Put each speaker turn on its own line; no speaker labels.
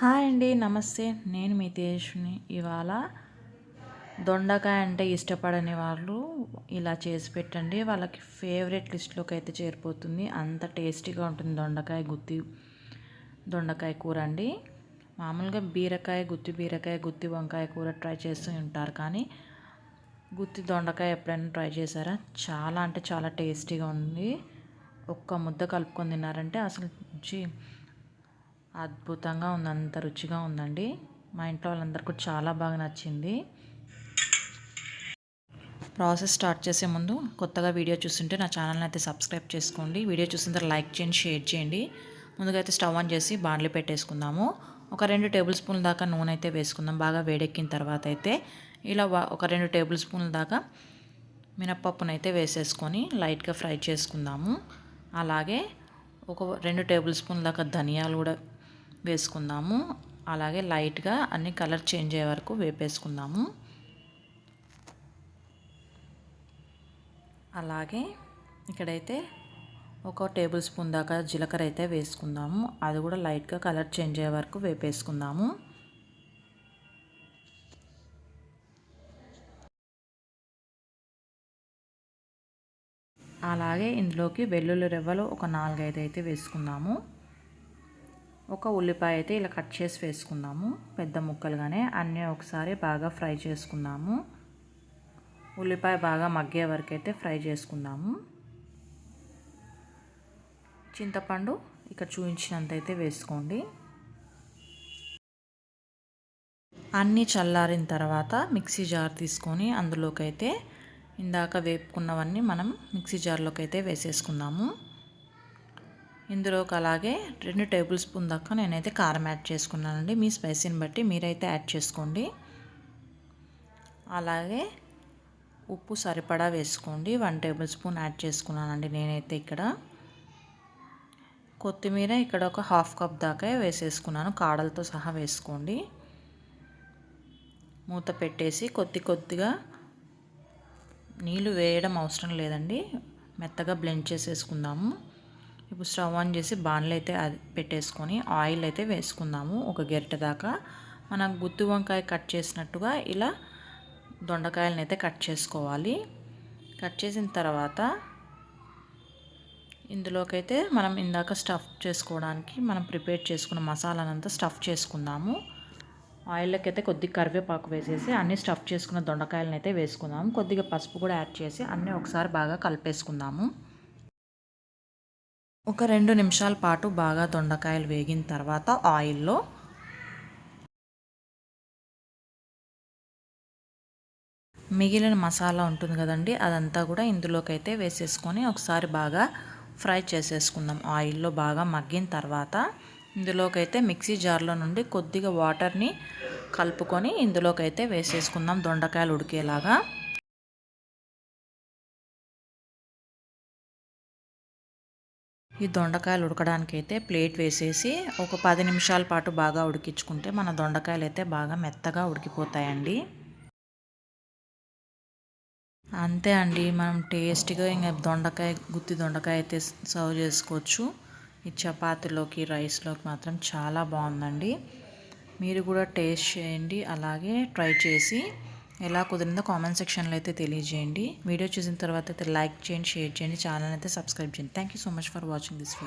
Hi అండి నమస్తే. నేను మీ తేజుని ఇవాళ దొండకాయ అంటే ఇష్టపడని వాళ్ళు ఇలా చేసి పెట్టండి. వాళ్ళకి ఫేవరెట్ లిస్ట్లోకి అయితే చేరిపోతుంది. అంత టేస్టీగా ఉంటుంది దొండకాయ గుత్తి దొండకాయ కూర అండి. మామూలుగా బీరకాయ గుత్తి బీరకాయ గుత్తి వంకాయ కూర ట్రై చేస్తూ ఉంటారు. కానీ గుత్తి దొండకాయ ఎప్పుడైనా ట్రై చేశారా? చాలా అంటే చాలా టేస్టీగా ఉంది. ఒక్క ముద్ద కలుపుకొని తిన్నారంటే అసలు అద్భుతంగా ఉంది అంత రుచిగా ఉందండి. మా ఇంట్లో వాళ్ళందరికీ చాలా బాగా నచ్చింది. ప్రాసెస్ స్టార్ట్ చేసే ముందు కొత్తగా వీడియో చూస్తుంటే నా ఛానల్ని అయితే సబ్స్క్రైబ్ చేసుకోండి. వీడియో చూసిన తర్వాత లైక్ చేయండి షేర్ చేయండి. ముందుగా అయితే స్టవ్ ఆన్ చేసి బాండ్లు పెట్టేసుకుందాము. ఒక రెండు టేబుల్ స్పూన్ల దాకా నూనె అయితే వేసుకుందాం. బాగా వేడెక్కిన తర్వాత అయితే ఇలా ఒక రెండు టేబుల్ స్పూన్ల దాకా మినప్పప్పునైతే వేసేసుకొని లైట్గా ఫ్రై చేసుకుందాము. అలాగే ఒక రెండు టేబుల్ స్పూన్ల దాకా ధనియాలు కూడా వేసుకుందాము. అలాగే లైట్గా అన్ని కలర్ చేంజ్ అయ్యే వరకు వేపేసుకుందాము. అలాగే ఇక్కడైతే ఒక టేబుల్ స్పూన్ దాకా జీలకర్ర అయితే వేసుకుందాము. అది కూడా లైట్గా కలర్ చేంజ్ అయ్యే వరకు వేపేసుకుందాము. అలాగే ఇందులోకి వెల్లుల్లి రెవ్వలు ఒక నాలుగైదు అయితే వేసుకుందాము. ఒక ఉల్లిపాయ అయితే ఇలా కట్ చేసి వేసుకుందాము. పెద్ద ముక్కలుగానే అన్నీ ఒకసారి బాగా ఫ్రై చేసుకుందాము. ఉల్లిపాయ బాగా మగ్గే వరకు అయితే ఫ్రై చేసుకుందాము. చింతపండు ఇక్కడ చూపించినంత అయితే వేసుకోండి. అన్నీ చల్లారిన తర్వాత మిక్సీ జార్ తీసుకొని అందులోకి అయితే ఇందాక వేపుకున్నవన్నీ మనం మిక్సీ జార్లోకి అయితే వేసేసుకుందాము. ఇందులోకి అలాగే రెండు టేబుల్ స్పూన్ దాకా నేనైతే కారం యాడ్ చేసుకున్నానండి. మీ స్పైసీని బట్టి మీరైతే యాడ్ చేసుకోండి. అలాగే ఉప్పు సరిపడా వేసుకోండి. వన్ టేబుల్ స్పూన్ యాడ్ చేసుకున్నానండి నేనైతే ఇక్కడ. కొత్తిమీర ఇక్కడ ఒక హాఫ్ కప్ దాకా వేసేసుకున్నాను. కాడలతో సహా వేసుకోండి. మూత పెట్టేసి కొద్ది కొద్దిగా నీళ్ళు వేయడం అవసరం లేదండి. మెత్తగా బ్లెండ్ చేసేసుకుందాము. ఇప్పుడు స్టవ్ ఆన్ చేసి బాణలు అయితే పెట్టేసుకొని ఆయిల్ అయితే వేసుకుందాము ఒక గెరిట దాకా. మనం గుత్తి వంకాయ కట్ చేసినట్టుగా ఇలా దొండకాయలను అయితే కట్ చేసుకోవాలి. కట్ చేసిన తర్వాత ఇందులోకైతే మనం ఇందాక స్టఫ్ చేసుకోవడానికి మనం ప్రిపేర్ చేసుకున్న మసాలానంతా స్టఫ్ చేసుకుందాము. ఆయిల్లోకి అయితే కొద్దిగా కరివేపాకు వేసేసి అన్నీ స్టఫ్ చేసుకున్న దొండకాయలను అయితే వేసుకుందాము. కొద్దిగా పసుపు కూడా యాడ్ చేసి అన్నీ ఒకసారి బాగా కలిపేసుకుందాము. ఒక రెండు నిమిషాల పాటు బాగా దొండకాయలు వేగిన తర్వాత ఆయిల్లో మిగిలిన మసాలా ఉంటుంది కదండి అదంతా కూడా ఇందులోకి అయితే వేసేసుకొని ఒకసారి బాగా ఫ్రై చేసేసుకుందాం. ఆయిల్లో బాగా మగ్గిన తర్వాత ఇందులోకైతే మిక్సీ జార్లో నుండి కొద్దిగా వాటర్ని కలుపుకొని ఇందులోకి అయితే వేసేసుకుందాం దొండకాయలు ఉడికేలాగా. ఈ దొండకాయలు ఉడకడానికి అయితే ప్లేట్ వేసేసి ఒక పది నిమిషాల పాటు బాగా ఉడికించుకుంటే మన దొండకాయలు అయితే బాగా మెత్తగా ఉడికిపోతాయండి. అంతే అండి మనం టేస్టీగా ఇంకా దొండకాయ గుత్తి దొండకాయ అయితే సర్వ్ చేసుకోవచ్చు. ఈ చపాతీలోకి రైస్లోకి మాత్రం చాలా బాగుందండి. మీరు కూడా టేస్ట్ చేయండి అలాగే ట్రై చేసి ఎలా కుదిరిందో కామెంట్ సెక్షన్లో అయితే తెలియజేయండి. వీడియో చూసిన తర్వాత అయితే లైక్ చేయండి షేర్ చేయండి. ఛానల్ అయితే సబ్స్క్రైబ్ చేయండి. Thank you so much for watching this video